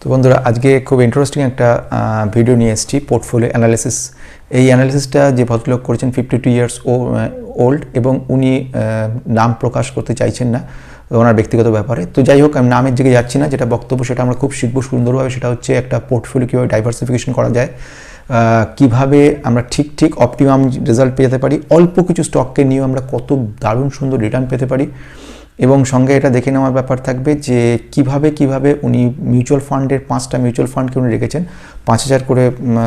তো বন্ধুরা, আজকে খুব ইন্টারেস্টিং একটা ভিডিও নিয়ে এসেছি পোর্টফোলিও অ্যানালিসিস এই অ্যানালিসিসটা যে ভদ্রলোক করেছেন ফিফটি টু ইয়ার্স ওল্ড এবং উনি নাম প্রকাশ করতে চাইছেন না, ওনার ব্যক্তিগত ব্যাপারে। তো যাই হোক, আমি নামের দিকে যাচ্ছি না, যেটা বক্তব্য সেটা আমরা খুব শিখব সুন্দরভাবে, সেটা হচ্ছে একটা পোর্টফোলিও কীভাবে ডাইভার্সিফিকেশন করা যায় কীভাবে আমরা ঠিক ঠিক অপটিমাম রেজাল্ট পেতে পারি, অল্প কিছু স্টককে নিয়েও আমরা কত দারুণ সুন্দর রিটার্ন পেতে পারি। এবং সঙ্গে এটা দেখে নেওয়ার ব্যাপার থাকবে যে কীভাবে কীভাবে উনি মিউচুয়াল ফান্ডের পাঁচটা মিউচুয়াল ফান্ডকে উনি রেখেছেন, পাঁচ হাজার করে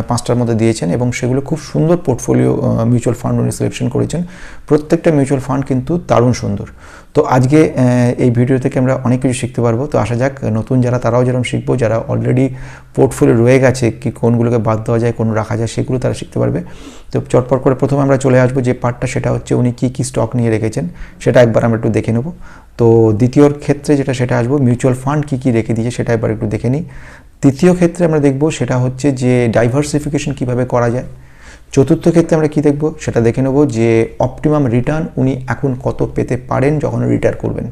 পাঁচটার মধ্যে দিয়েছেন এবং সেগুলো খুব সুন্দর পোর্টফোলিও মিউচুয়াল ফান্ড উনি সিলেকশন করেছেন। প্রত্যেকটা মিউচুয়াল ফান্ড কিন্তু দারুণ সুন্দর। তো আজকে এই ভিডিও থেকে আমরা অনেক কিছু শিখতে পারব। তো আসা যাক, নতুন যারা, তারাও যেরকম শিখব, যারা অলরেডি পোর্টফোলিও রয়ে গেছে, কি কোনগুলোকে বাদ দেওয়া যায়, কোন রাখা যায়, সেগুলো তারা শিখতে পারবে। তো চটপট করে প্রথমে আমরা চলে আসব যে পার্টটা সেটা হচ্ছে উনি কী কী স্টক নিয়ে রেখেছেন, সেটা একবার আমরা একটু দেখে নেব। তো দ্বিতীয়র ক্ষেত্রে যেটা সেটা আসব মিউচুয়াল ফান্ড কী কী রেখে দিয়েছে সেটা এবার একটু দেখে নিই। তৃতীয় ক্ষেত্রে আমরা দেখব সেটা হচ্ছে যে ডাইভার্সিফিকেশন কীভাবে করা যায়। চতুর্থ ক্ষেত্রে আমরা কি দেখব সেটা দেখে নেব যে অপটিমাম রিটার্ন উনি এখন কত পেতে পারেন যখন রিটায়ার করবেন।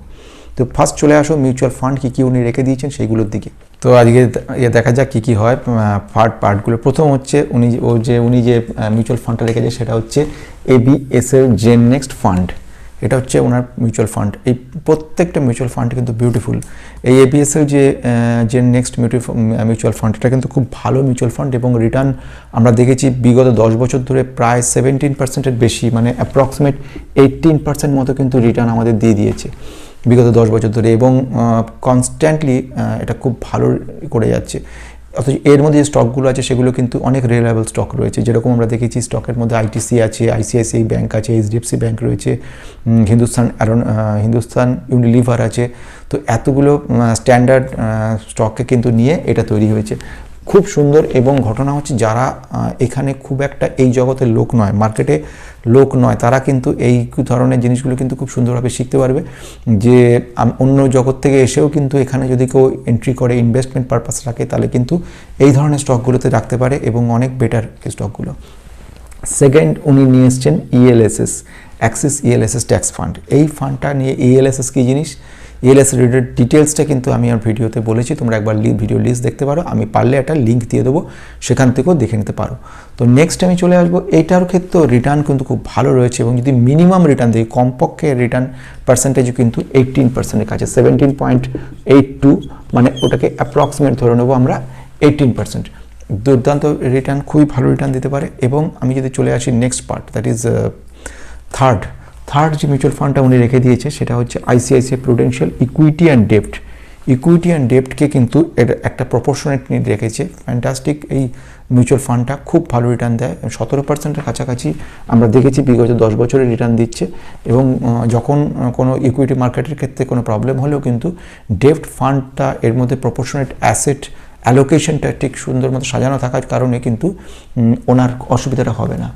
তো ফার্স্ট চলে আসো মিউচুয়াল ফান্ড কী কী উনি রেখে দিয়েছেন সেইগুলোর দিকে। তো আজকে ইয়ে দেখা যাক কী কী হয় পার্ট পার্টগুলো প্রথম হচ্ছে উনি ও যে, উনি যে মিউচুয়াল ফান্ডটা রেখেছে সেটা হচ্ছে এবিএস এর জেন নেক্সট ফান্ড এটা হচ্ছে ওনার মিউচুয়াল ফান্ড এই প্রত্যেকটা মিউচুয়াল ফান্ড কিন্তু বিউটিফুল এই এবিএসএল যে যে নেক্সট মিউচুয়াল ফান্ড এটা কিন্তু খুব ভালো মিউচুয়াল ফান্ড এবং রিটার্ন আমরা দেখেছি বিগত দশ বছর ধরে প্রায় সেভেন্টিন পার্সেন্টের বেশি মানে অ্যাপ্রক্সিমেট এইটিন পার্সেন্ট মতো কিন্তু রিটার্ন আমাদের দিয়ে দিয়েছে বিগত দশ বছর ধরে এবং কনস্ট্যান্টলি এটা খুব ভালো করে যাচ্ছে। অথচ এর মধ্যে যে স্টকগুলো আছে, সেগুলো কিন্তু অনেক রিলায়েবল স্টক রয়েছে। যেরকম আমরা দেখেছি স্টকের মধ্যে আইটিসি আছে আইসিআইসিআই ব্যাঙ্ক আছে এইচডিএফসি ব্যাঙ্ক রয়েছে হিন্দুস্তান অ্যারন হিন্দুস্তান ইউনিলিভার আছে। তো এতগুলো স্ট্যান্ডার্ড স্টককে কিন্তু নিয়ে এটা তৈরি হয়েছে। খুব সুন্দর এবং ঘটনা হচ্ছে যারা এখানে খুব একটা এই জগতের লোক নয় মার্কেটে লোক নয়, তারা কিন্তু এই ধরনের জিনিসগুলো কিন্তু খুব সুন্দরভাবে শিখতে পারবে যে অন্য জগৎ থেকে এসেও কিন্তু এখানে যদি কেউ এন্ট্রি করে ইনভেস্টমেন্ট পারপাস রাখে, তাহলে কিন্তু এই ধরনের স্টকগুলোতে রাখতে পারে এবং অনেক বেটার স্টকগুলো সেকেন্ড উনি নিয়ে এসছেন E ELSS Axis ELSS tax fund এই ফান্ডটা নিয়ে E ইএলএসএস কী জিনিস? E ইএলএস রিলেটেড ডিটেলসটা কিন্তু আমি আমার ভিডিওতে বলেছি, তোমরা একবার ভিডিও লিস্ট দেখতে পারো। আমি পারলে একটা লিঙ্ক দিয়ে দেবো, সেখান থেকেও দেখে নিতে পারো। তো নেক্সট আমি চলে আসব এইটার ক্ষেত্রেও রিটার্ন কিন্তু খুব ভালো রয়েছে এবং যদি মিনিমাম রিটার্ন দেখি, কমপক্ষে রিটার্ন পার্সেন্টেজও কিন্তু এইটিন পার্সেন্টের কাছে সেভেন্টিন পয়েন্ট এইট টু মানে ওটাকে অ্যাপ্রক্সিমেট ধরে নেব আমরা এইটিন পার্সেন্ট দুর্দান্ত রিটার্ন খুবই ভালো রিটার্ন দিতে পারে। এবং আমি যদি চলে আসি next part that is third third যে মিউচুয়াল ফান্ডটা উনি রেখে দিয়েছে, সেটা হচ্ছে আইসিআইসিআই প্রুডেন্সিয়াল ইকুইটি অ্যান্ড ডেপ্ট ইকুইটি অ্যান্ড ডেপ্টকে কিন্তু এর একটা প্রপোর্শনেট নিয়ে রেখেছে। ফ্যান্টাস্টিক এই মিউচুয়াল ফান্ডটা খুব ভালো রিটার্ন দেয়। সতেরো পার্সেন্টের কাছাকাছি আমরা দেখেছি, বিগত দশ বছরের রিটার্ন দিচ্ছে। এবং যখন কোনো ইকুইটি মার্কেটের ক্ষেত্রে কোনো প্রবলেম হলেও কিন্তু ডেপ্ট ফান্ডটা এর মধ্যে প্রপোর্শনেট অ্যাসেট অ্যালোকেশনটা ঠিক সুন্দর মতো সাজানো থাকার কারণে কিন্তু ওনার অসুবিধাটা হবে না।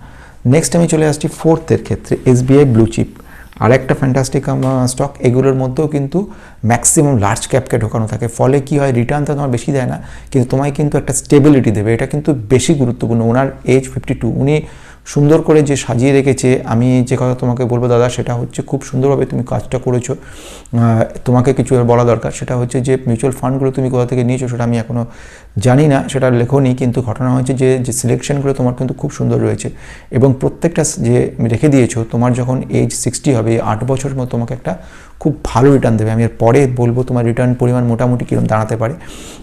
নেক্সট আমি চলে আসছি ফোর্থের ক্ষেত্রে এসবিআই ব্লু চিপ আর একটা ফ্যান্টাস্টিক স্টক এগুলোর মধ্যেও কিন্তু ম্যাক্সিমাম লার্জ ক্যাপকে ঢোকানো থাকে। ফলে কি হয় রিটার্ন তো তোমার বেশি দেয় না, কিন্তু তোমায় কিন্তু একটা স্টেবিলিটি দেবে। এটা কিন্তু বেশি গুরুত্বপূর্ণ। ওনার এজ ফিফটি টু উনি সুন্দর করে যে সাজিয়ে রেখেছে, আমি যে কথা তোমাকে বলব দাদা, সেটা হচ্ছে খুব সুন্দরভাবে তুমি কাজটা করেছ। তোমাকে কিছু বলা দরকার। সেটা হচ্ছে যে মিউচুয়াল ফান্ডগুলো তুমি কোথা থেকে নিয়েছো, সেটা আমি এখনও জানি না, সেটা লেখোনি, কিন্তু ঘটনা হয়েছে যে যে সিলেকশনগুলো তোমার কিন্তু খুব সুন্দর রয়েছে। এবং প্রত্যেকটা যে রেখে দিয়েছ, তোমার যখন এজ সিক্সটি হবে আট বছর মতো তোমাকে একটা খুব ভালো রিটার্ন দেবে। আমি এর পরে বলব তোমার রিটার্ন পরিমাণ মোটামুটি কীরকম দাঁড়াতে পারে।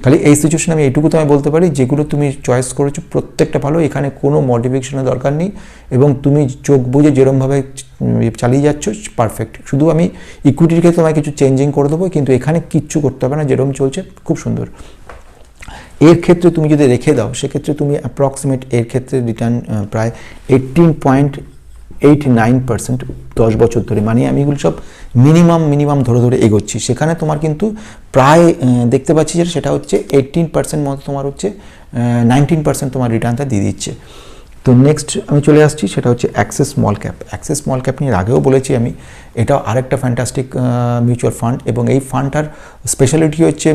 খালি এই সিচুয়েশনে আমি এইটুকু তোমায় বলতে পারি, যেগুলো তুমি চয়েস করেছ, প্রত্যেকটা ভালো, এখানে কোনো মডিফিকেশনের দরকার নেই। এবং তুমি চোখ বুঝে যেরমভাবে চালিয়ে যাচ্ছ পারফেক্ট শুধু আমি ইকুইটির ক্ষেত্রে তোমায় কিছু চেঞ্জিং করে দেবো, কিন্তু এখানে কিচ্ছু করতে হবে না যেরকম চলছে, খুব সুন্দর। এর ক্ষেত্রে তুমি যদি রেখে দাও, সেক্ষেত্রে তুমি অ্যাপ্রক্সিমেট এর ক্ষেত্রে রিটার্ন প্রায় eighteen point eight nine percent দশ বছর ধরে। মানে আমি এগুলো সব মিনিমাম মিনিমাম ধরে ধরে এগোচ্ছি। সেখানে তোমার কিন্তু প্রায় দেখতে পাচ্ছি যে সেটা হচ্ছে এইটিন পার্সেন্ট মতো তোমার হচ্ছে নাইনটিন পার্সেন্ট তোমার রিটার্নটা দিয়ে দিচ্ছে। তো নেক্সট আমি চলে আসছি, সেটা হচ্ছে Axis small cap Axis small cap নিয়ে আগেও বলেছি আমি, এটাও আরেকটা ফ্যান্টাস্টিক মিউচুয়াল ফান্ড এবং এই ফান্ডটার স্পেশালিটি হচ্ছে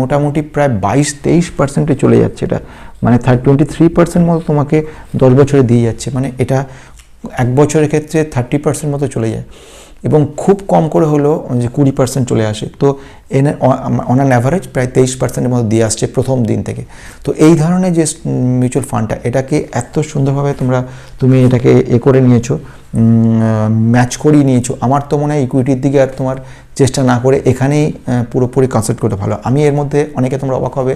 মোটামুটি প্রায় বাইশ তেইশ পার্সেন্টে চলে যাচ্ছে এটা। মানে থার্ড টোয়েন্টি থ্রি পার্সেন্ট মতো তোমাকে দশ বছরে দিয়ে যাচ্ছে। মানে এটা এক বছরের ক্ষেত্রে থার্টি পার্সেন্ট মতো চলে যায়। এবং খুব কম করে হলো যে কুড়ি পার্সেন্ট চলে আসে। তো এনে অন অ্যান অ্যাভারেজ প্রায় তেইশ পার্সেন্টের মতো দিয়ে আসছে প্রথম দিন থেকে। তো এই ধরনের যে মিউচুয়াল ফান্ডটা এটাকে এত সুন্দরভাবে তোমরা, তুমি এটাকে এ করে নিয়েছো ম্যাচ করিয়ে নিয়েছো, আমার তো মনে হয় ইকুইটির দিকে আর তোমার চেষ্টা না করে এখানেই পুরোপুরি কনসেপ্ট করতে ভালো। আমি এর মধ্যে অনেকে তোমরা অবাক হবে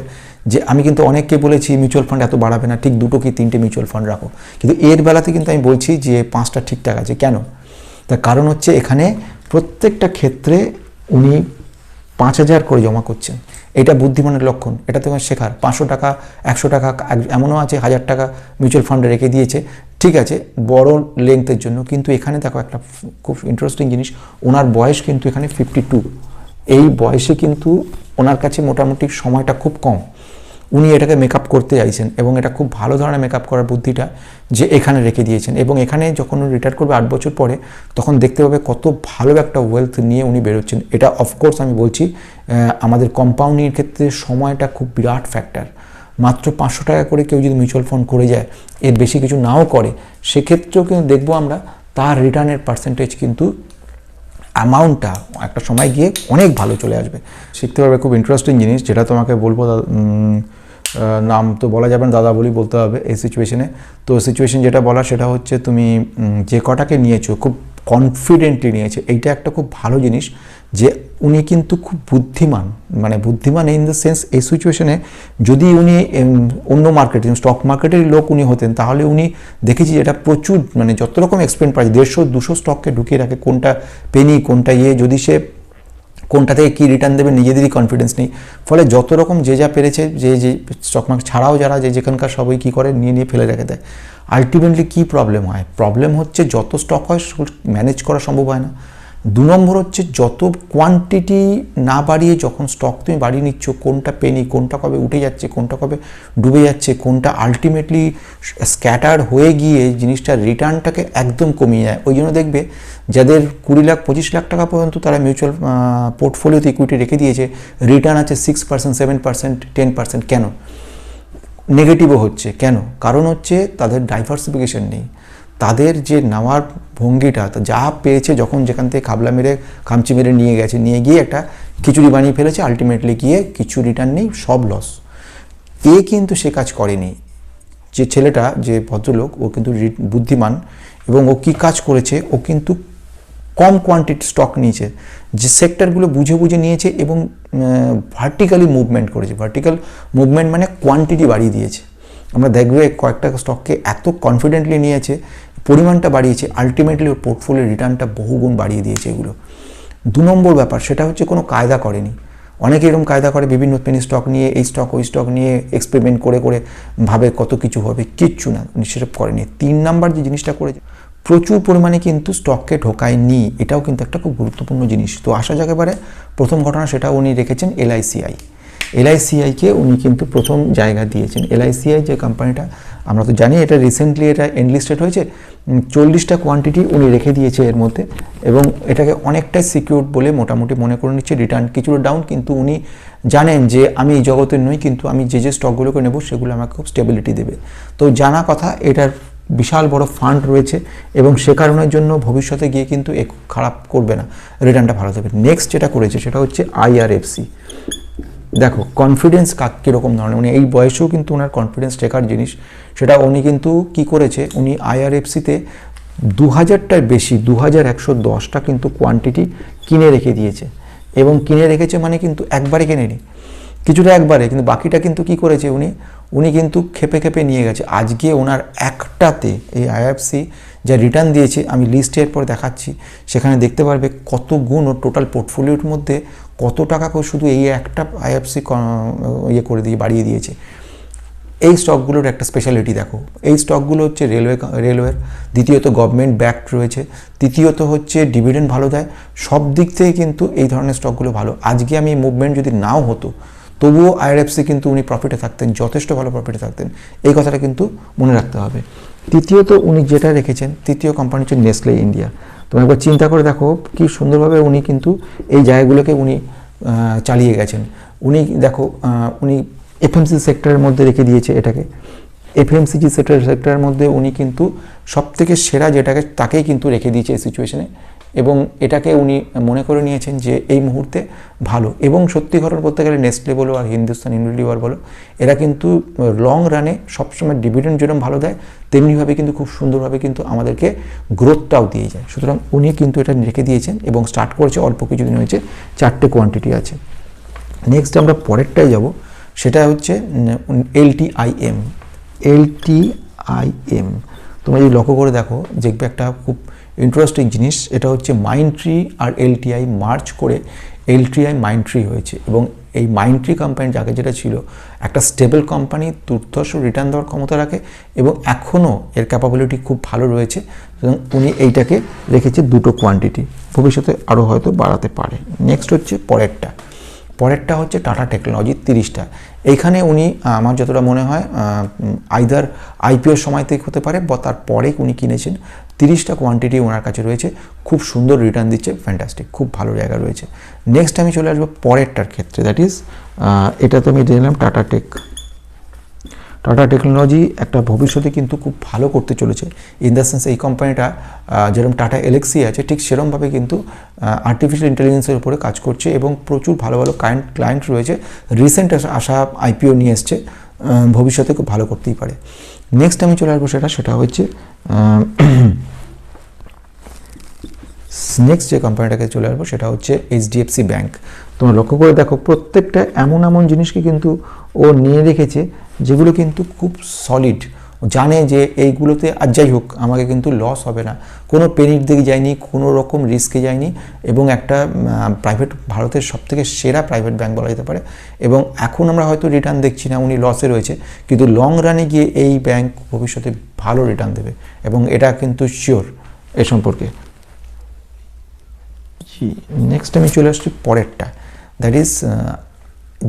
যে আমি কিন্তু অনেককে বলেছি মিউচুয়াল ফান্ড এত বাড়াবে না, ঠিক দুটো কি তিনটে মিউচুয়াল ফান্ড রাখো। কিন্তু এর বেলাতে কিন্তু আমি বলছি যে পাঁচটা ঠিকঠাক আছে। কেন? তার কারণ হচ্ছে এখানে প্রত্যেকটা ক্ষেত্রে উনি পাঁচ হাজার করে জমা করছেন। এটা বুদ্ধিমানের লক্ষণ, এটা তোমার শেখার। পাঁচশো টাকা, একশো টাকা এমনও আছে, হাজার টাকা মিউচুয়াল ফান্ডে রেখে দিয়েছে। ঠিক আছে, বড় লেন্থের জন্য, কিন্তু এখানে দেখো একটা খুব ইন্টারেস্টিং জিনিস, ওনার বয়স কিন্তু এখানে ফিফটি টু এই বয়সে কিন্তু ওনার কাছে মোটামুটি সময়টা খুব কম। উনি এটাকে মেকআপ করতে চাইছেন এবং এটা খুব ভালো ধরনের মেকআপ করার বুদ্ধিটা যে এখানে রেখে দিয়েছেন এবং এখানে যখন উনি রিটায়ার করবে আট বছর পরে, তখন দেখতে পাবে কত ভালো একটা ওয়েলথ নিয়ে উনি বেরোচ্ছেন। এটা অফকোর্স আমি বলছি আমাদের কম্পাউন্ডিংয়ের ক্ষেত্রে সময়টা খুব বিরাট ফ্যাক্টর মাত্র পাঁচশো টাকা করে কেউ যদি মিউচুয়াল ফান্ড করে যায়, এর বেশি কিছু নাও করে, সেক্ষেত্রেও কিন্তু দেখব আমরা তার রিটার্নের পার্সেন্টেজ কিন্তু অ্যামাউন্টটা একটা সময় গিয়ে অনেক ভালো চলে আসবে। শিখতে পারবে খুব ইন্টারেস্টিং জিনিস, যেটা তোমাকে বলব নাম তো বলা যাবে না, দাদা বলি বলতে হবে এই সিচুয়েশনে তো সিচুয়েশন যেটা বলা সেটা হচ্ছে তুমি যে কটাকে নিয়েছো, খুব কনফিডেন্টলি নিয়েছে, এইটা একটা খুব ভালো জিনিস যে উনি কিন্তু খুব বুদ্ধিমান। মানে বুদ্ধিমান ইন দ্য সেন্স এই সিচুয়েশনে যদি উনি অন্য মার্কেটে স্টক মার্কেটের লোক উনি হতেন, তাহলে উনি দেখেছি এটা প্রচুর মানে যত রকম এক্সপেন্ড প্রাইস দেড়শো, দুশো স্টককে ঢুকিয়ে রাখে, কোনটা পেনি কোনটা ইয়ে যদি সে কোনটা থেকে কী রিটার্ন দেবে নিজেদেরই কনফিডেন্স নেই। ফলে যত রকম যে যা পেরেছে, যে যে স্টক মার্কেট ছাড়াও যারা যে, যেখানকার সবাই কী করে, নিয়ে নিয়ে ফেলে রেখে দেয়। আলটিমেটলি কী প্রবলেম হয়? প্রবলেম হচ্ছে যত স্টক হয় ম্যানেজ করা সম্ভব হয় না। দু নম্বর হচ্ছে যত কোয়ান্টিটি না বাড়িয়ে যখন স্টক তুমি বাড়িয়ে নিচ্ছ, কোনটা পেনি কোনটা কবে উঠে যাচ্ছে, কোনটা কবে ডুবে যাচ্ছে, কোনটা আলটিমেটলি স্ক্যাটার হয়ে গিয়ে জিনিসটার রিটার্নটাকে একদম কমিয়ে যায় ওই জন্য দেখবে যাদের কুড়ি লাখ, পঁচিশ লাখ টাকা পর্যন্ত তারা মিউচুয়াল পোর্টফোলিওতে ইকুইটি রেখে দিয়েছে রিটার্ন আছে six percent seven percent ten percent কেন? নেগেটিভও হচ্ছে। কেন? কারণ হচ্ছে তাদের ডাইভার্সিফিকেশন নেই। তাদের যে নেওয়ার ভঙ্গিটা যা পেয়েছে যখন যেখান থেকে খাবলা মেরে খামচি মেরে নিয়ে গেছে, নিয়ে গিয়ে একটা খিচুড়ি বানিয়ে ফেলেছে আলটিমেটলি গিয়ে কিছু রিটার্ন নেই, সব লস এ কিন্তু সে কাজ করেনি। যে ছেলেটা, যে ভদ্রলোক, ও কিন্তু বুদ্ধিমান এবং ও কী কাজ করেছে, ও কিন্তু কম কোয়ান্টিটি স্টক নিয়েছে। যে সেক্টরগুলো বুঝে বুঝে নিয়েছে এবং ভার্টিক্যালি মুভমেন্ট করেছে। ভার্টিক্যাল মুভমেন্ট মানে কোয়ান্টিটি বাড়িয়ে দিয়েছে। আমরা দেখবে কয়েকটা স্টককে এত কনফিডেন্টলি নিয়েছে পরিমাণটা বাড়িয়েছে আলটিমেটলি ওর পোর্টফোলিও রিটার্নটা বহুগুণ বাড়িয়ে দিয়েছে এগুলো। দু নম্বর ব্যাপার, সেটা হচ্ছে কোনো কায়দা করেনি। অনেকে এরকম কায়দা করে, বিভিন্ন পেনি স্টক নিয়ে, এই স্টক ওই স্টক নিয়ে এক্সপেরিমেন্ট করে করে ভাবে কত কিছু হবে, কিচ্ছু না সেসব করেনি। তিন নাম্বার যে জিনিসটা করেছে, প্রচুর পরিমাণে কিন্তু স্টককে ঢোকায়নি। এটাও কিন্তু একটা খুব গুরুত্বপূর্ণ জিনিস। তো আসা যাক এবারে প্রথম ঘটনা সেটা উনি রেখেছেন এলআইসিআই এলআইসিআইকে উনি কিন্তু প্রথম জায়গা দিয়েছেন। এলআইসিআই যে কোম্পানিটা আমরা তো জানি এটা রিসেন্টলি এটা এনলিস্টেড হয়েছে। চল্লিশটা কোয়ান্টিটি উনি রেখে দিয়েছে এর মধ্যে এবং এটাকে অনেকটাই সিকিউর বলে মোটামুটি মনে করে নিচ্ছে। রিটার্ন কিছুটা ডাউন কিন্তু উনি জানেন যে আমি এই জগতের নই, কিন্তু আমি যে যে স্টকগুলোকে নেব সেগুলো আমাকে খুব স্টেবিলিটি দেবে। তো জানা কথা, এটার বিশাল বড় ফান্ড রয়েছে এবং সে কারণের জন্য ভবিষ্যতে গিয়ে কিন্তু খারাপ করবে না। রিটার্নটা ভালো দেবে নেক্সট যেটা করেছে সেটা হচ্ছে আইআরএফসি দেখো কনফিডেন্স কাক, কীরকম ধরনের? উনি এই বয়সেও কিন্তু ওনার কনফিডেন্স টেকার জিনিস। সেটা উনি কিন্তু কি করেছে? উনি আইআরএফসিতে দু হাজারটার বেশি দু হাজার একশো দশটা কিন্তু কোয়ান্টিটি কিনে রেখে দিয়েছে। এবং কিনে রেখেছে মানে কিন্তু একবারে কিনেনি। কিছুটা একবারে, কিন্তু বাকিটা কিন্তু কি করেছে উনি? উনি কিন্তু খেপে খেপে নিয়ে গেছে। আজকে ওনার একটাতে এই আইএফসি যা রিটার্ন দিয়েছে, আমি লিস্টের এরপর দেখাচ্ছি। সেখানে দেখতে পারবে কত গুণ ওর টোটাল পোর্টফোলিওর মধ্যে কত টাকা করে শুধু এই একটা আইএফসি ইয়ে করে দিয়ে, বাড়িয়ে দিয়েছে। এই স্টকগুলোর একটা স্পেশালিটি দেখো। এই স্টকগুলো হচ্ছে রেলওয়ে রেলওয়ের দ্বিতীয়ত গভর্নমেন্ট ব্যাকড রয়েছে। তৃতীয়ত হচ্ছে ডিভিডেন্ড ভালো দেয়। সব দিক থেকে কিন্তু এই ধরনের স্টকগুলো ভালো। আজকে আমি মুভমেন্ট যদি নাও হতো, তবুও আইআরএফসি কিন্তু উনি প্রফিটে থাকতেন, যথেষ্ট ভালো প্রফিটে থাকতেন। এই কথাটা কিন্তু মনে রাখতে হবে। তৃতীয়ত উনি যেটা রেখেছেন তৃতীয় কোম্পানি হচ্ছে নেসলে ইন্ডিয়া তোমার একবার চিন্তা করে দেখো কি সুন্দরভাবে উনি কিন্তু এই জায়গাগুলোকে উনি চালিয়ে গেছেন। উনি দেখো উনি এফএমসি সেক্টরের মধ্যে রেখে দিয়েছে এটাকে। এফএমসিজি সেক্টর সেক্টরের মধ্যে উনি কিন্তু সব থেকে সেরা যেটাকে, তাকেই কিন্তু রেখে দিয়েছে এই সিচুয়েশনে এবং এটাকে উনি মনে করে নিয়েছেন যে এই মুহূর্তে ভালো। এবং সত্যি ঘটনা বলতে গেলে নেসলে বলো আর হিন্দুস্তান ইউনিলিভার বলো, এরা কিন্তু লং রানে সবসময় ডিভিডেন্ড যেরকম ভালো দেয়, তেমনিভাবে কিন্তু খুব সুন্দরভাবে কিন্তু আমাদেরকে গ্রোথটাও দিয়ে যায়। সুতরাং উনি কিন্তু এটা রেখে দিয়েছেন এবং স্টার্ট করেছে অল্প কিছুদিন হয়েছে, চারটে কোয়ান্টিটি আছে। নেক্সট আমরা পরেরটায় যাব, সেটা হচ্ছে এলটিআইএম এলটিআইএম তোমরা যদি লক্ষ্য করে দেখো, দেখবে একটা খুব ইন্টারেস্টিং জিনিস, এটা হচ্ছে মাইন্ড ট্রি আর এলটিআই মার্চ করে এলটিআই মাইন্ড ট্রি হয়েছে এবং এই মাইন্ড ট্রি কোম্পানির যাকে যেটা ছিল, একটা স্টেবল কোম্পানি দুর্ধর্ষ রিটার্ন দেওয়ার ক্ষমতা রাখে এবং এখনও এর ক্যাপাবিলিটি খুব ভালো রয়েছে। সুতরাং উনি এইটাকে রেখেছে দুটো কোয়ান্টিটি ভবিষ্যতে আরও হয়তো বাড়াতে পারে। নেক্সট হচ্ছে পরেরটা। পরেরটা হচ্ছে টাটা টেকনোলজি তিরিশটা। এইখানে উনি আমার যতটা মনে হয় আইদার আইপিওর সময় থেকে হতে পারে বা তারপরে উনি কিনেছেন, তিরিশটা কোয়ান্টিটি ওনার কাছে রয়েছে, খুব সুন্দর রিটার্ন দিচ্ছে ফ্যান্টাস্টিক খুব ভালো জায়গা রয়েছে। নেক্সট আমি চলে আসব পরেরটার ক্ষেত্রে দ্যাট ইজ এটা তো আমি নিলাম টাটা টেক টাটা টেকনোলজি একটা ভবিষ্যতে কিন্তু খুব ভালো করতে চলেছে। ইন দ্য সেন্স এই কোম্পানিটা যেরকম টাটা এলেক্সি আছে, ঠিক সেরমভাবে কিন্তু আর্টিফিশিয়াল ইন্টেলিজেন্সের উপরে কাজ করছে এবং প্রচুর ভালো ভালো ক্লায়েন্ট ক্লায়েন্ট রয়েছে। রিসেন্ট আসা আইপিও নিয়ে এসছে ভবিষ্যতে খুব ভালো করতেই পারে। নেক্সট আমি চলে আসব সেটা সেটা হচ্ছে নেক্সট যে কোম্পানিটাকে চলে আসব সেটা হচ্ছে এইচডিএফসি ব্যাংক তোমরা লক্ষ্য করে দেখো, প্রত্যেকটা এমন এমন জিনিসকে কিন্তু ও নিয়ে রেখেছে যেগুলো কিন্তু খুব সলিড জানে যে এইগুলোতে আর যাই হোক, আমাকে কিন্তু লস হবে না। কোনো পেনির দিকে যায়নি, কোনো রকম রিস্কে যায়নি এবং একটা প্রাইভেট ভারতের সবথেকে সেরা প্রাইভেট ব্যাংক বলা যেতে পারে। এবং এখন আমরা হয়তো রিটার্ন দেখছি না, উনি লসে রয়েছে, কিন্তু লং রানে গিয়ে এই ব্যাংক ভবিষ্যতে ভালো রিটার্ন দেবে এবং এটা কিন্তু শিওর এ সম্পর্কে। জি নেক্সট আমি চলে আসছি পরেরটা। দ্যাট ইজ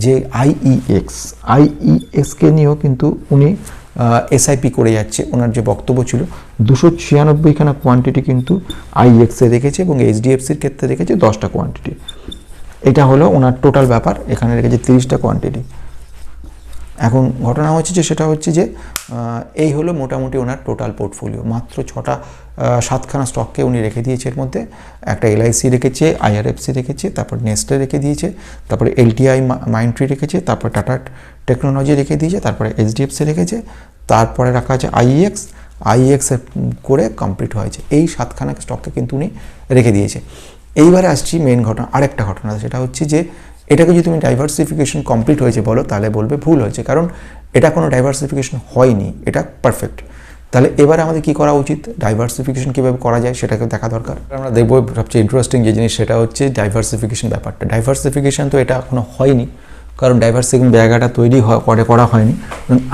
যে আইইএক্স আইইএক্সকে নিয়েও কিন্তু উনি এসআইপি করে যাচ্ছে। ওনার যে বক্তব্য ছিল, দুশো ছিয়ানব্বইখানা কোয়ান্টিটি কিন্তু আইএক্সে রেখেছে এবং এইচডিএফসির ক্ষেত্রে রেখেছে দশটা কোয়ান্টিটি এটা হলো ওনার টোটাল ব্যাপার। এখানে রেখেছে তিরিশটা কোয়ান্টিটি এখন ঘটনা হচ্ছে যে, সেটা হচ্ছে যে এই হলো মোটামুটি ওনার টোটাল পোর্টফোলিও মাত্র ছটা সাতখানা স্টককে উনি রেখে দিয়েছে এর মধ্যে। একটা এলআইসি রেখেছে আইআরএফসি রেখেছে, তারপর নেস্টে রেখে দিয়েছে, তারপরে এলটিআই মাইন্ডট্রি রেখেছে, তারপর টাটা টেকনোলজি রেখে দিয়েছে, তারপরে এইচডিএফসি রেখেছে, তারপরে রাখা আছে আইএক্স আইএক্স করে কমপ্লিট হয়েছে। এই সাতখানা স্টককে কিন্তু উনি রেখে দিয়েছে। এইবারে আসছি মেন ঘটনা, আরেকটা ঘটনা, সেটা হচ্ছে যে এটাকে যদি তুমি ডাইভার্সিফিকেশন কমপ্লিট হয়েছে বলো, তাহলে বলবে ভুল হয়েছে। কারণ এটা কোনো ডাইভার্সিফিকেশন হয়নি, এটা পারফেক্ট তাহলে এবার আমাদের কি করা উচিত? ডাইভার্সিফিকেশন কীভাবে করা যায় সেটাকে দেখা দরকার। আমরা দেখব সবচেয়ে ইন্টারেস্টিং যে জিনিস সেটা হচ্ছে ডাইভার্সিফিকেশন ব্যাপারটা। ডাইভার্সিফিকেশন তো এটা এখনও হয়নি, কারণ ডাইভার্সিফিকেশন জায়গাটা তৈরি হয় করে করা হয়নি।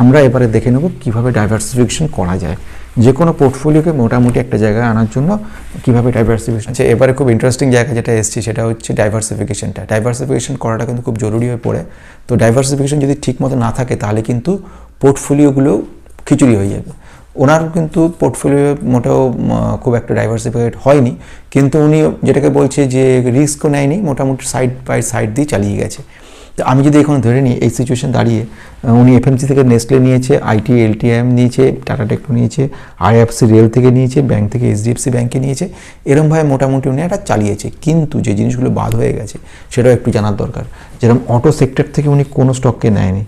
আমরা এবারে দেখে নেব কীভাবে ডাইভার্সিফিকেশন করা যায়। যে কোনো পোর্টফোলিওকে মোটামুটি একটা জায়গায় আনার জন্য কীভাবে ডাইভার্সিফিকেশন আচ্ছা এবারে খুব ইন্টারেস্টিং জায়গা যেটা এসছে সেটা হচ্ছে ডাইভার্সিফিকেশনটা ডাইভার্সিফিকেশন করাটা কিন্তু খুব জরুরি হয়ে পড়ে। তো ডাইভার্সিফিকেশন যদি ঠিক মতো না থাকে, তাহলে কিন্তু পোর্টফোলিওগুলো খিচুড়ি হয়ে যাবে। ওনার কিন্তু পোর্টফোলিও মোটেও খুব একটা ডাইভার্সিফাইড হয়নি। কিন্তু উনি যেটাকে বলছে যে রিস্কও নেয়নি, মোটামুটি সাইড বাই সাইড দিয়ে চালিয়ে গেছে। তো আমি যদি এখন ধরে নিই, এই সিচুয়েশন দাঁড়িয়ে উনি এফএমসি থেকে নেসলে নিয়েছে আইটি এলটিএম নিয়েছে টাটা টেকনো নিয়েছে আইএফসি রেল থেকে নিয়েছে ব্যাংক থেকে এইচডিএফসি ব্যাংকে নিয়েছে এরমভাবে মোটামুটি উনি একটা চালিয়েছে। কিন্তু যে জিনিসগুলো বাদ হয়ে গেছে, সেটাও একটু জানার দরকার। যেরকম অটো সেক্টর থেকে উনি কোনো স্টককে নেয়নি।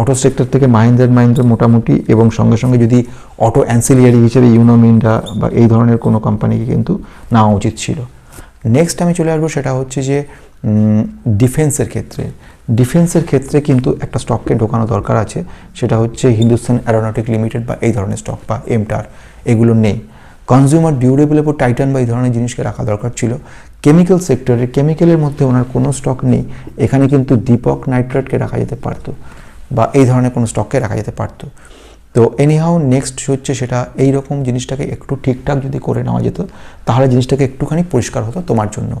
অটো সেক্টর থেকে মাহিন্দ্রা মাহিন্দ্রা মোটামুটি, এবং সঙ্গে সঙ্গে যদি অটো অ্যান্সিলিয়ারি হিসেবে ইউনো মিন্ডা বা এই ধরনের কোনো কোম্পানিকে কিন্তু নেওয়া উচিত ছিল। নেক্সট আমি চলে আসব সেটা হচ্ছে যে ডিফেন্সের ক্ষেত্রে। ডিফেন্সের ক্ষেত্রে কিন্তু একটা স্টককে ঢোকানো দরকার আছে। সেটা হচ্ছে হিন্দুস্তান অ্যারোনটিক লিমিটেড বা এই ধরনের স্টক বা এমটার এগুলো নেই। কনজিউমার ডিউরেবল এবং টাইটান বা এই ধরনের জিনিসকে রাখা দরকার ছিল। কেমিক্যাল সেক্টরে কেমিক্যালের মধ্যে ওনার কোনো স্টক নেই। এখানে কিন্তু দীপক নাইট্রেটকে রাখা যেতে পারতো বা এই ধরনের কোনো স্টককে রাখা যেতে পারতো। তো এনিহাও নেক্সট হচ্ছে সেটা এই রকম জিনিসটাকে একটু ঠিকঠাক যদি করে নেওয়া যেত, তাহলে জিনিসটাকে একটুখানি পরিষ্কার হতো তোমার জন্য।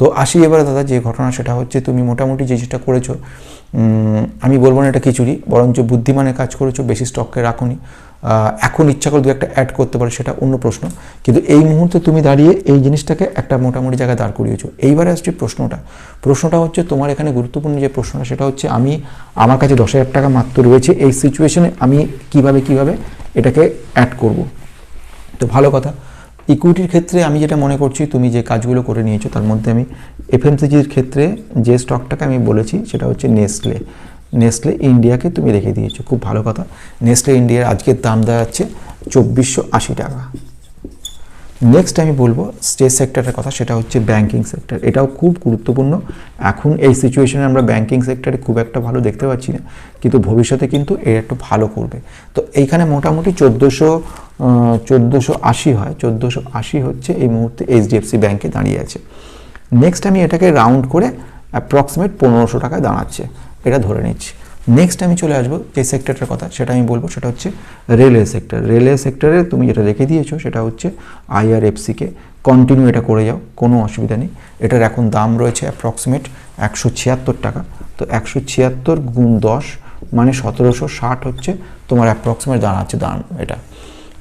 তো আসি এবারে দাদা, যে ঘটনা সেটা হচ্ছে তুমি মোটামুটি যে যেটা করেছ আমি বলব না এটা খিচুড়ি, বরঞ্চ বুদ্ধিমানের কাজ করেছ, বেশি স্টককে রাখুনি। এখন ইচ্ছা করে দু একটা অ্যাড করতে পারে, সেটা অন্য প্রশ্ন। কিন্তু এই মুহূর্তে তুমি দাঁড়িয়ে এই জিনিসটাকে একটা মোটামুটি জায়গায় দাঁড় করিয়েছো। এইবারে আসছে প্রশ্নটা। প্রশ্নটা হচ্ছে তোমার এখানে গুরুত্বপূর্ণ যে প্রশ্নটা, সেটা হচ্ছে আমি, আমার কাছে দশ হাজার টাকা মাত্র রয়েছে, এই সিচুয়েশনে আমি কীভাবে কীভাবে এটাকে অ্যাড করব। তো ভালো কথা। ইকুইটির ক্ষেত্রে আমি যেটা মনে করছি, তুমি যে কাজগুলো করে নিয়েছো, তার মধ্যে আমি এফএমসিজির ক্ষেত্রে যে স্টকটাকে আমি বলেছি, সেটা হচ্ছে নেসলে নেসলে ইন্ডিয়াকে তুমি রেখে দিয়েছ। খুব ভালো কথা। নেসলে ইন্ডিয়ার আজকের দাম দাঁড়াচ্ছে চব্বিশশো আশি টাকা। নেক্সট আমি বলব যে সেক্টরের কথা, সেটা হচ্ছে ব্যাংকিং সেক্টর এটাও খুব গুরুত্বপূর্ণ। এখন এই সিচুয়েশনে আমরা ব্যাংকিং সেক্টরে খুব একটা ভালো দেখতে পাচ্ছি না, কিন্তু ভবিষ্যতে কিন্তু এর একটু ভালো করবে। তো এইখানে মোটামুটি চোদ্দোশো চোদ্দোশো আশি হয়, চোদ্দোশো আশি হচ্ছে এই মুহূর্তে এইচডিএফসি ব্যাংকে দাঁড়িয়ে আছে। নেক্সট আমি এটাকে রাউন্ড করে অ্যাপ্রক্সিমেট পনেরোশো টাকায় দাঁড়াচ্ছে। এটা ধরে নিচ্ছি। নেক্সট আমি চলে আসব যে সেক্টরটার কথা, সেটা আমি বলব, সেটা হচ্ছে রেলওয়ে সেক্টর রেলওয়ে সেক্টরে তুমি যেটা রেখে দিয়েছ, সেটা হচ্ছে আইআরএফসিকে কন্টিনিউ এটা করে যাও, কোনো অসুবিধা নেই। এটার এখন দাম রয়েছে অ্যাপ্রক্সিমেট একশো ছিয়াত্তর টাকা। তো একশো ছিয়াত্তর গুণ দশ মানে সতেরোশো ষাট হচ্ছে তোমার অ্যাপ্রক্সিমেট দাঁড়াচ্ছে দাম এটা।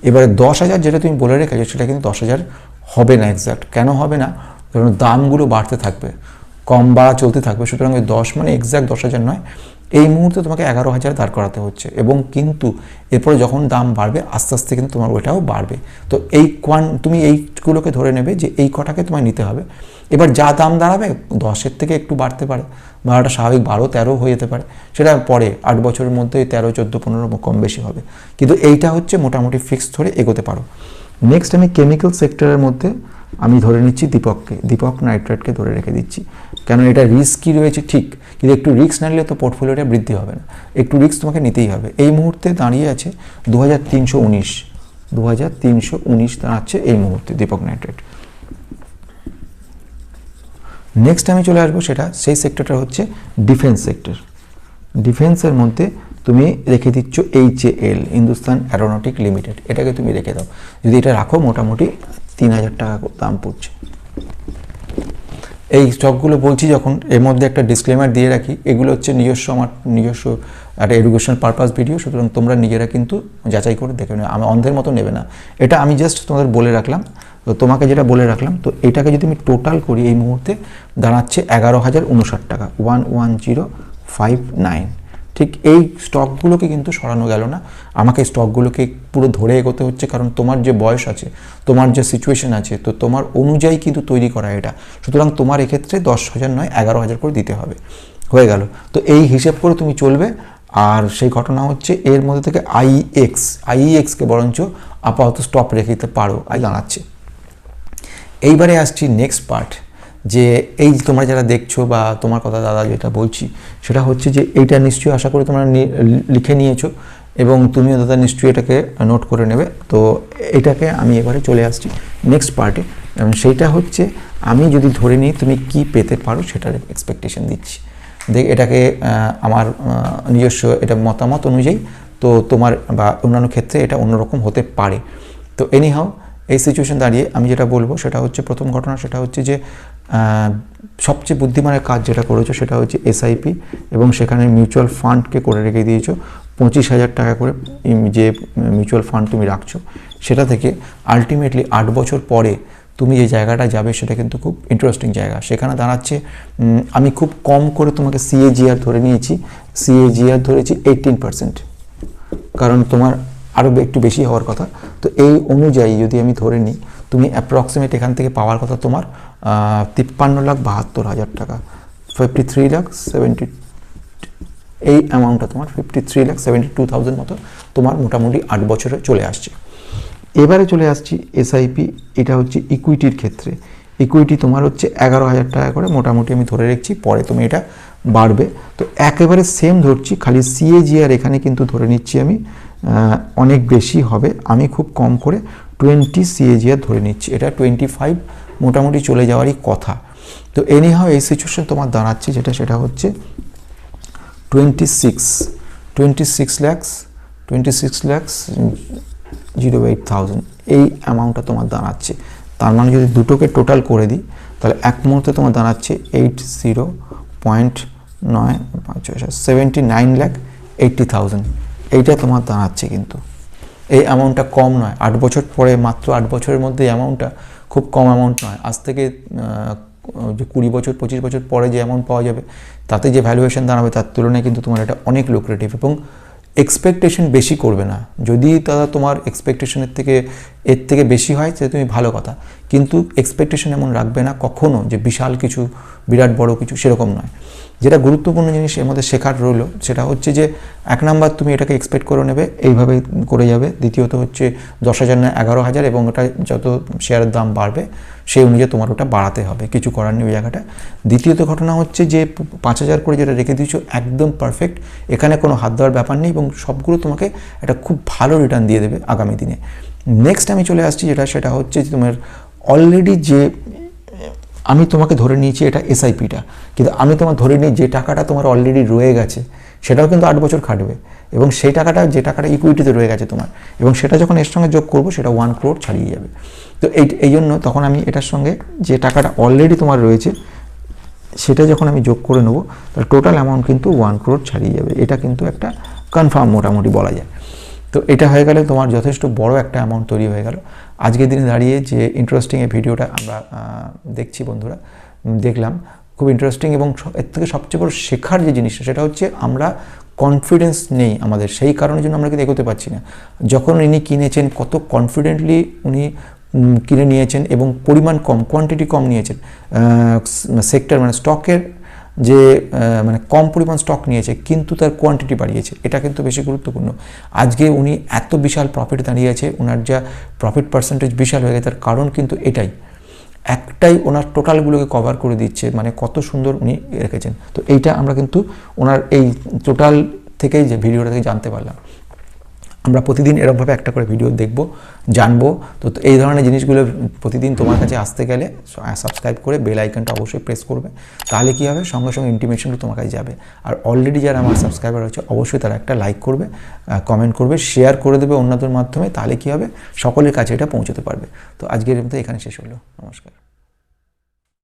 এবারে দশ হাজার যেটা তুমি বলে রেখেছো, সেটা কিন্তু দশ হাজার হবে না এক্স্যাক্ট কেন হবে না? কারণ দামগুলো বাড়তে থাকবে, কম বাড়া চলতে থাকবে, সুতরাং ওই দশ মানে এক্স্যাক্ট দশ হাজার নয়। এই মুহূর্তে তোমাকে এগারো হাজার দাঁড় করাতে হচ্ছে এবং কিন্তু এরপরে যখন দাম বাড়বে, আস্তে আস্তে কিন্তু তোমার ওইটাও বাড়বে। তো এই কোয়ান, তুমি এইগুলোকে ধরে নেবে যে এই কটাকে তোমায় নিতে হবে। এবার যা দাম দাঁড়াবে, দশের থেকে একটু বাড়তে পারে। বারোটা স্বাভাবিক বারো, তেরো হয়ে যেতে পারে। সেটা পরে, আট বছরের মধ্যে তেরো, চোদ্দ, পনেরো কম বেশি হবে। কিন্তু এইটা হচ্ছে মোটামুটি ফিক্স ধরে এগোতে পারো। নেক্সট আমি কেমিক্যাল সেক্টরের মধ্যে আমি ধরে নিচ্ছি দীপককে, দীপক নাইট্রেটকে ধরে রেখে দিচ্ছি। কেন এটা রিস্কই রয়েছে? ঠিক, কিন্তু একটু রিস্ক না নিলে তো পোর্টফোলিওটা বৃদ্ধি হবে না। একটু রিস্ক তোমাকে নিতেই হবে। এই মুহূর্তে দাঁড়িয়ে আছে দু হাজার তিনশো উনিশ। দু হাজার তিনশো উনিশ দাঁড়াচ্ছে এই মুহূর্তে দীপক নাইট্রেট। নেক্সট আমি চলে আসব সেটা, সেই সেক্টরটা হচ্ছে ডিফেন্স সেক্টর ডিফেন্সের মধ্যে তুমি রেখে দিচ্ছ H L Hindustan aeronautic limited এটাকে তুমি রেখে দাও। যদি এটা রাখো, মোটামুটি তিন হাজার টাকা দাম পড়ছে। এই স্টকগুলো বলছি যখন, এর মধ্যে একটা ডিসক্লেমার দিয়ে রাখি, এগুলো হচ্ছে নিজস্ব আমার নিজস্ব একটা এডুকেশন পারপাস ভিডিও সুতরাং তোমরা নিজেরা কিন্তু যাচাই করে দেখে নেবে আমি অন্ধের মতো নেবে না। এটা আমি জাস্ট তোমাদের বলে রাখলাম। তো তোমাকে যেটা বলে রাখলাম, তো এটাকে যদি আমি টোটাল করি, এই মুহূর্তে দাঁড়াচ্ছে এগারো হাজার উনষাট টাকা one one zero five nine ঠিক এই স্টকগুলোকে কিন্তু সরানো গেল না। আমাকে স্টকগুলোকে পুরো ধরে এগোতে হচ্ছে, কারণ তোমার যে বয়স আছে, তোমার যে সিচুয়েশন আছে, তো তোমার অনুযায়ী কিন্তু তৈরি করা এটা। সুতরাং তোমার এক্ষেত্রে দশ হাজার নয়, এগারো হাজার করে দিতে হবে। হয়ে গেল। তো এই হিসেব করে তুমি চলবে। আর সেই ঘটনা হচ্ছে, এর মধ্যে থেকে আইএক্স আইএক্সকে বরঞ্চ আপাতত স্টপ রেখে দিতে পারো আই জানাচ্ছে। এইবারে আসছি নেক্সট পার্ট যে এই তোমরা যারা দেখছ বা তোমার কথা দাদা যেটা বলছি, সেটা হচ্ছে যে এইটা নিশ্চয়ই আশা করি তোমরা লিখে নিয়েছো এবং তুমিও দাদা নিশ্চয়ই এটাকে নোট করে নেবে। তো এটাকে আমি এবারে চলে আসছি নেক্সট পার্টে সেইটা হচ্ছে আমি যদি ধরে নিই তুমি কি পেতে পারো সেটার এক্সপেকটেশন দিচ্ছি। দেখ, এটাকে আমার নিজস্ব এটা মতামত অনুযায়ী তো তোমার বা অন্যান্য ক্ষেত্রে এটা অন্যরকম হতে পারে। তো এনিহাও এই সিচুয়েশন দাঁড়িয়ে আমি যেটা বলব সেটা হচ্ছে প্রথম ঘটনা সেটা হচ্ছে যে সবচেয়ে বুদ্ধিমানের কাজ যেটা করেছ সেটা হচ্ছে এসআইপি এবং সেখানে মিউচুয়াল ফান্ডকে করে রেখে দিয়েছ। পঁচিশ হাজার টাকা করে যে মিউচুয়াল ফান্ড তুমি রাখছো, সেটা থেকে আলটিমেটলি আট বছর পরে তুমি যে জায়গাটা যাবে সেটা কিন্তু খুব ইন্টারেস্টিং জায়গা। সেখানে দাঁড়াচ্ছে আমি খুব কম করে তোমাকে সিএজিআর ধরে নিয়েছি। সিএজিআর ধরেছি এইটিন পার্সেন্ট কারণ তোমার আরও একটু বেশি হওয়ার কথা। তো এই অনুযায়ী যদি আমি ধরে নিই, তুমি অ্যাপ্রক্সিমেট এখান থেকে পাওয়ার কথা তোমার তিপ্পান্ন লাখ বাহাত্তর হাজার টাকা। ফিফটি থ্রি লাখ সেভেন্টি এই অ্যামাউন্টটা তোমার fifty three lakh seventy two thousand মতো তোমার মোটামুটি আট বছরে চলে আসছে। এবারে চলে আসছি এসআইপি এটা হচ্ছে ইকুইটির ক্ষেত্রে। ইকুইটি তোমার হচ্ছে এগারো হাজার টাকা করে, মোটামুটি আমি ধরে রেখেছি, পরে তুমি এটা বাড়বে। তো একেবারে সেম ধরছি, খালি সিএজিআর এখানে কিন্তু ধরে নিচ্ছি আমি। অনেক বেশি হবে। আমি খুব কম করে টোয়েন্টি সিএজিআর ধরে নিচ্ছি। এটা টোয়েন্টি ফাইভ মোটামুটি চলে যাওয়ারই কথা। তো এনিহাও এই সিচুয়েশন তোমার দাঁড়াচ্ছে যেটা, সেটা হচ্ছে twenty six twenty six lakhs twenty six lakhs zero eight thousand এই অ্যামাউন্টটা তোমার দাঁড়াচ্ছে। তার মানে যদি দুটোকে টোটাল করে দিই, তাহলে এক মুহূর্তে তোমার দাঁড়াচ্ছে এইট জিরো পয়েন্ট নয় পাঁচ seventy nine lakh eighty thousand এইটা তোমার দাঁড়াচ্ছে কিন্তু। এই অ্যামাউন্টটা কম নয়। আট বছর পরে, মাত্র আট বছরের মধ্যে এই অ্যামাউন্টটা খুব কম অ্যামাউন্ট নয়। আজ থেকে যে কুড়ি বছর, পঁচিশ বছর পরে যে অ্যামাউন্ট পাওয়া যাবে, তাতে যে ভ্যালুয়েশন দাঁড়াবে, তার তুলনায় কিন্তু তোমার এটা অনেক লুক্রেটিভ এবং এক্সপেকটেশন বেশি করবে না। যদি তারা তোমার এক্সপেকটেশনের থেকে এর থেকে বেশি হয় সে তুমি ভালো কথা। কিন্তু এক্সপেকটেশন এমন রাখবে না কখনো যে বিশাল কিছু, বিরাট বড় কিছু সেরকম নয়। যেটা গুরুত্বপূর্ণ জিনিস এর মধ্যে শেখার রইল সেটা হচ্ছে যে এক নাম্বার তুমি এটাকে এক্সপেক্ট করে নেবে, এইভাবে করে যাবে। দ্বিতীয়ত হচ্ছে দশ হাজার না এগারো হাজার এবং ওটা যত শেয়ারের দাম বাড়বে, সেই অনুযায়ী তোমার ওটা বাড়াতে হবে। কিছু করার নেই ওই জায়গাটা। দ্বিতীয়ত ঘটনা হচ্ছে যে পাঁচ হাজার করে যেটা রেখে দিয়েছ একদম পারফেক্ট এখানে কোনো হাত দেওয়ার ব্যাপার নেই এবং সবগুলো তোমাকে একটা খুব ভালো রিটার্ন দিয়ে দেবে আগামী দিনে। নেক্সট আমি চলে আসছি যেটা, সেটা হচ্ছে যে তোমার অলরেডি যে আমি তোমাকে ধরে নিয়েছি এটা এসআইপিটা কিন্তু আমি তোমার ধরে নিই যে টাকাটা তোমার অলরেডি রয়ে গেছে, সেটাও কিন্তু আট বছর খাটবে। এবং সেই টাকাটা, যে টাকাটা ইকুইটিতে রয়ে গেছে তোমার, এবং সেটা যখন এর সঙ্গে যোগ করব, সেটা ওয়ান ক্রোড ছাড়িয়ে যাবে। তো এই এই জন্য তখন আমি এটার সঙ্গে যে টাকাটা অলরেডি তোমার রয়েছে, সেটা যখন আমি যোগ করে নেব তাহলে টোটাল অ্যামাউন্ট কিন্তু ওয়ান ক্রোড ছাড়িয়ে যাবে। এটা কিন্তু একটা কনফার্ম মোটামুটি বলা যায়। তো এটা হয়ে গেলে তোমার যথেষ্ট বড় একটা অ্যামাউন্ট তৈরি হয়ে গেল। আজকের দিনে দাঁড়িয়ে যে ইন্টারেস্টিং এই ভিডিওটা আমরা দেখছি বন্ধুরা দেখলাম, খুব ইন্টারেস্টিং এবং এর থেকে সবচেয়ে বড় শেখার যে জিনিসটা, সেটা হচ্ছে আমরা কনফিডেন্স নেই আমাদের, সেই কারণের জন্য আমরা কিন্তু এগোতে পারছি না। যখন ইনি কিনেছেন, কত কনফিডেন্টলি উনি কিনে নিয়েছেন এবং পরিমাণ কম কোয়ান্টিটি কম নিয়েছেন সেক্টর মানে স্টকের যে মানে কম পরিমাণ স্টক নিয়েছে, কিন্তু তার কোয়ান্টিটি বাড়িয়েছে। এটা কিন্তু বেশি গুরুত্বপূর্ণ। আজকে উনি এত বিশাল প্রফিট দাঁড়িয়ে আছে ওনার যা প্রফিট পার্সেন্টেজ বিশাল হয়ে গেছে, তার কারণ কিন্তু এটাই। একটাই ওনার টোটালগুলোকে কভার করে দিচ্ছে মানে কত সুন্দর উনি রেখেছেন। তো এইটা আমরা কিন্তু ওনার এই টোটাল থেকেই যে ভিডিওটা থেকে জানতে পারলাম। আমরা প্রতিদিন এরকমভাবে একটা করে ভিডিও দেখব, জানব। তো এই ধরনের জিনিসগুলো প্রতিদিন তোমার কাছে আসতে গেলে সাবস্ক্রাইব করে বেল আইকনটা অবশ্যই প্রেস করবে। তাহলে কী হবে? সঙ্গে সঙ্গে ইন্টিমেশনটা তোমার কাছে যাবে। আর অলরেডি যারা আমার সাবস্ক্রাইবার হচ্ছে অবশ্যই তারা একটা লাইক করবে কমেন্ট করবে শেয়ার করে দেবে অন্যদের মাধ্যমে, তাহলে কী হবে? সকলের কাছে এটা পৌঁছতে পারবে। তো আজকের মতো এখানে শেষ হলো। নমস্কার।